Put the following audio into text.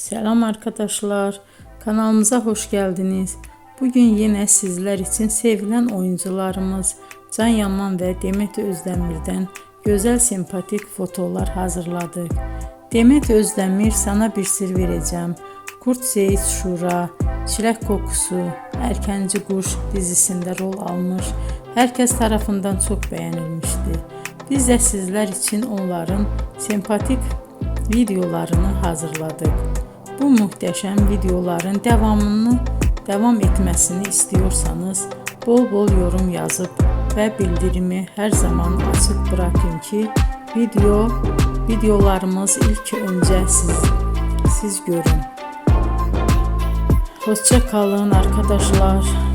Selam arkadaşlar. Kanalımıza hoş geldiniz. Bugün yine sizler için sevilen oyuncularımız Can Yaman ve Demet Özdemir'den güzel sempatik fotolar hazırladık. Demet Özdemir sana bir sır vereceğim. Kurt Seyit Şura, Çilek Kokusu, Erkenci Kuş dizisinde rol almış. Herkes tarafından çok beğenilmişti. Biz de sizler için onların sempatik videolarını hazırladık. Bu muhteşem videoların devamını devam etmesini istiyorsanız bol bol yorum yazıp ve bildirimi her zaman açık bırakın ki video videolarımız ilk önce siz siz görün. Hoşça kalın arkadaşlar.